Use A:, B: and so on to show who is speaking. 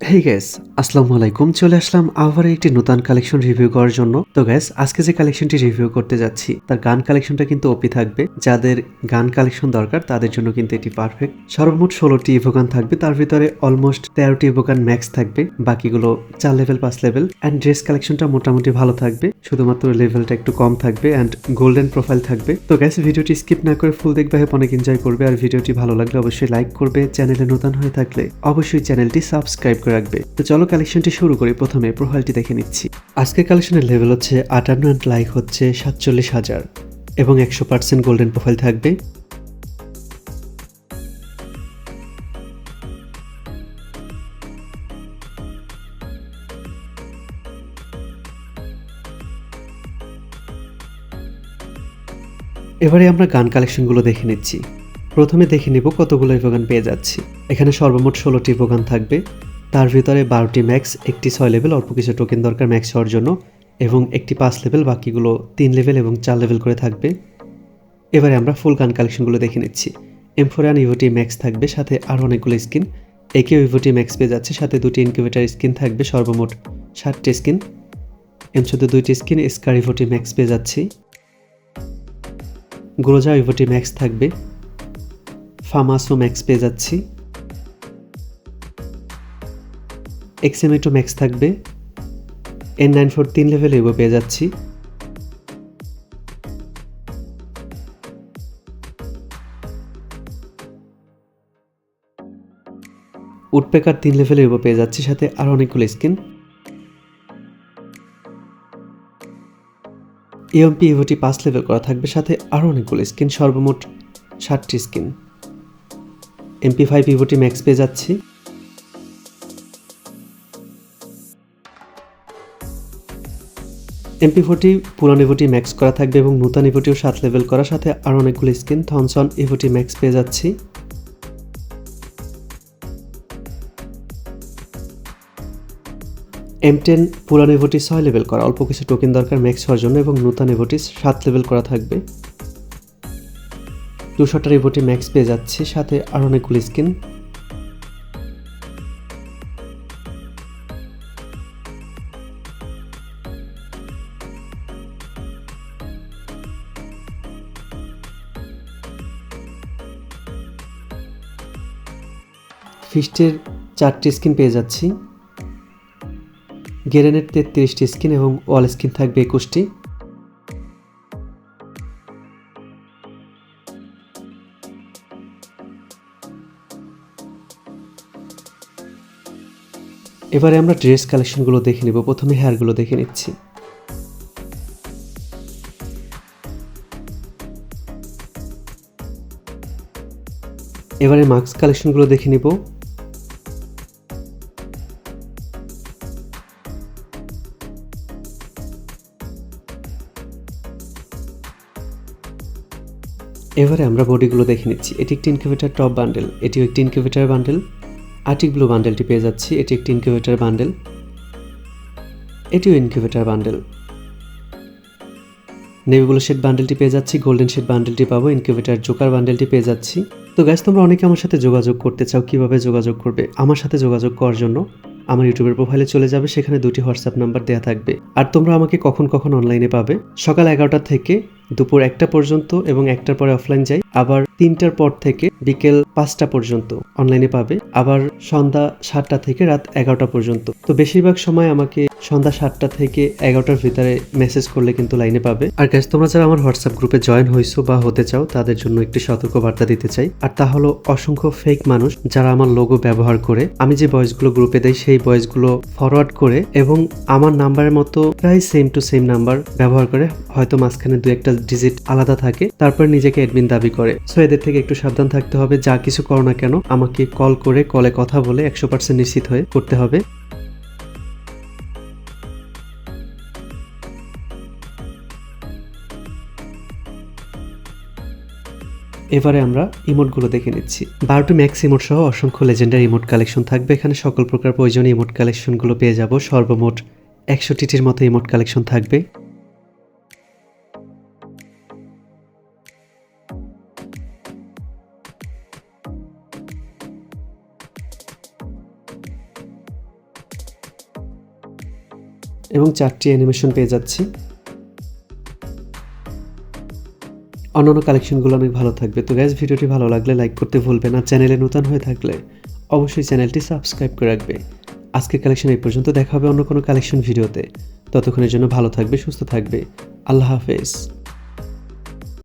A: হেই gas আসসালামু আলাইকুম। চলে আসলাম আবার একটি নতুন কালেকশন রিভিউ করার জন্য। তো গ্যাস আজকে যে কালেকশনটি রিভিউ করতে যাচ্ছি, তার গান কালেকশনটা কিন্তু ওপি থাকবে। যাদের গান কালেকশন দরকার, তাদের জন্য কিন্তু এটি পারফেক্ট সর্বমোট ষোলোটি ইভোগান থাকবে। তার ভিতরে অলমোস্ট তেরোটি ইভোগান ম্যাক্স থাকবে। বাকিগুলো চার লেভেল পাঁচ লেভেল অ্যান্ড ড্রেস কালেকশনটা মোটামুটি ভালো থাকবে। শুধুমাত্র লেভেলটা একটু কম থাকবে অ্যান্ড গোল্ডেন প্রোফাইল থাকবে। তো গ্যাস ভিডিওটি স্কিপ না করে ফুল দেখবে অনেক এনজয় করবে। আর ভিডিওটি ভালো লাগলে অবশ্যই লাইক করবে। চ্যানেলে নতুন হয়ে থাকলে অবশ্যই চ্যানেলটি সাবস্ক্রাইব করে রাখবে। তো চলো কালেকশনটি শুরু করি। প্রথমে প্রোফাইলটি দেখে নিচ্ছি। আজকের কালেকশনের লেভেল হচ্ছে আটান্ন অ্যান্ড লাইক হচ্ছে সাতচল্লিশ হাজার এবং একশো পার্সেন্ট গোল্ডেন প্রোফাইল থাকবে। এবারে আমরা গান কালেকশনগুলো দেখে নিচ্ছি। প্রথমে দেখে নিব কতগুলো ইভোগান পেয়ে যাচ্ছি। এখানে সর্বমোট ষোলোটি ইভোগান থাকবে। তার ভিতরে বারোটি ম্যাক্স, একটি ছয় লেভেল, অল্প কিছু টোকেন দরকার ম্যাক্স হওয়ার জন্য, এবং একটি পাঁচ লেভেল, বাকিগুলো তিন লেভেল এবং চার লেভেল করে থাকবে। এবারে আমরা ফুল গান কালেকশনগুলো দেখে নিচ্ছি। এমফোরান ইভোটি ম্যাক্স থাকবে, সাথে আরও অনেকগুলো স্কিন একেও ইভোটি ম্যাক্স পেয়ে যাচ্ছে, সাথে দুটি ইনকিউবেটার স্কিন থাকবে, সর্বমোট ষাটটি স্কিন এম শুধু দুইটি স্কিন স্কার ইভোটি ম্যাক্স পেয়ে যাচ্ছি। গ্রোজা ইভোটি ম্যাক্স থাকবে। ফামাসো ম্যাক্স পেয়ে যাচ্ছি। এক্সএমএটো ম্যাক্স থাকবে। এন নাইন ফোর তিন লেভেল এগো পেয়ে যাচ্ছি। উডপেকার তিন লেভেল এগো পেয়ে যাচ্ছি, সাথে আরও অনেকগুলো স্কিন ইএমপি ইভোটি পাঁচ লেভেল করা থাকবে, সাথে আরও অনেকগুলো স্কিন সর্বমোট ষাটটি স্কিন এমপি ফাইভ ইভোটি ম্যাক্স পেয়ে যাচ্ছি। এমপি ফোরটি পুরান ইভোটি ম্যাক্স করা থাকবে এবং নূতন ইভোটিও সাত লেভেল করা সাথে আরও অনেকগুলো স্কিন থনসন ইভোটি ম্যাক্স পেয়ে যাচ্ছি। এম টেন পুরান ইভোটি ছয় লেভেল করা। অল্প কিছু টোকেন দরকার ম্যাক্স হওয়ার জন্য এবং নূতন ইভোটি সাত লেভেল করা থাকবে। দুশোটার ইভোটি ম্যাক্স পেয়ে যাচ্ছি, সাথে আরও অনেকগুলো স্কিন ফিস্টের চারটি স্কিন পেয়ে যাচ্ছি। গেরেনের তেত্রিশটি স্কিন এবং ওয়াল স্কিন থাকবে একুশটি। এবারে আমরা ড্রেস কালেকশনগুলো দেখে নিব। প্রথমে হেয়ারগুলো দেখে নিচ্ছি। এবারে মাস্ক কালেকশনগুলো দেখে নিব। এবারে আমরা বডিগুলো দেখে নিচ্ছি। এটি একটি ইনকিউবেটার টপ বান্ডেল এটিও একটি ইনকিউবেটার বান্ডেল আর্টিক ব্লু বান্ডেলটি পেয়ে যাচ্ছি, এটি একটি ইনকিউবেটার বান্ডেল এটিও incubator bundle navy blue shade বান্ডেলটি পেয়ে যাচ্ছি গোল্ডেন শেড বান্ডেলটি পাবো ইনকিউবেটার জোকার বান্ডেলটি পেয়ে যাচ্ছি। তো গ্যাস তোমরা অনেকে আমার সাথে যোগাযোগ করতে চাও, কীভাবে যোগাযোগ করবে? আমার সাথে যোগাযোগ করার জন্য আমার ইউটিউবের প্রোফাইলে চলে যাবে, সেখানে দুটি হোয়াটসঅ্যাপ নাম্বার দেওয়া থাকবে। আর তোমরা আমাকে কখন কখন অনলাইনে পাবে? সকাল এগারোটা থেকে দুপুর একটা পর্যন্ত এবং একটার পরে অফলাইন যাই। আবার তিনটার পর থেকে বিকেল পাঁচটা পর্যন্ত অনলাইনে পাবে। আবার সন্ধ্যা সাতটা থেকে রাত এগারোটা পর্যন্ত। তো বেশিরভাগ সময় আমাকে সন্ধ্যা সাতটা থেকে এগারোটার ভিতরে মেসেজ করলে কিন্তু লাইনে পাবে। আর গ্যাস তোমরা যারা আমার হোয়াটসঅ্যাপ গ্রুপে জয়েন হয়েছো বা হতে চাও, তাদের জন্য একটি সতর্ক বার্তা দিতে চাই। আর তা হলো অসংখ্য ফেক মানুষ যারা আমার লোগো ব্যবহার করে। আমি যে ভয়েসগুলো গ্রুপে দেই, সেই ভয়েসগুলো ফরওয়ার্ড করে এবং আমার নাম্বারের মতো প্রায় সেম টু সেম নাম্বার ব্যবহার করে। হয়তো মাঝখানে দু একটা ডিজিট আলাদা থাকে, তারপর নিজেকে অ্যাডমিন দাবি করে। সো এদের থেকে একটু সাবধান থাকতে হবে, যা কিছু করো না কেন, আমাকে কল করে কলে কথা বলে একশো পার্সেন্ট নিশ্চিত হয়ে করতে হবে। এবারে আমরা ইমোটগুলো দেখে নিচ্ছি। বারোটি ম্যাক্স ইমোট সহ অসংখ্য লেজেন্ডার ইমোট কালেকশন থাকবে। এখানে সকল প্রকার প্রয়োজনীয় ইমোট কালেকশনগুলো পেয়ে যাব। সর্বমোট একশোটিটির মতো ইমোট কালেকশন থাকবে। এবং চারটি অ্যানিমেশন পেয়ে যাচ্ছি। অন্যান্য কালেকশনগুলো অনেক ভালো থাকবে। তো গ্যাস ভিডিওটি ভালো লাগলে লাইক করতে ভুলবে না। চ্যানেলে নতুন হয়ে থাকলে অবশ্যই চ্যানেলটি সাবস্ক্রাইব করে রাখবে। আজকের কালেকশন এই পর্যন্ত। দেখা হবে অন্য কোনো কালেকশন ভিডিওতে ততক্ষণের জন্য ভালো থাকবে, সুস্থ থাকবে। আল্লাহ হাফেজ।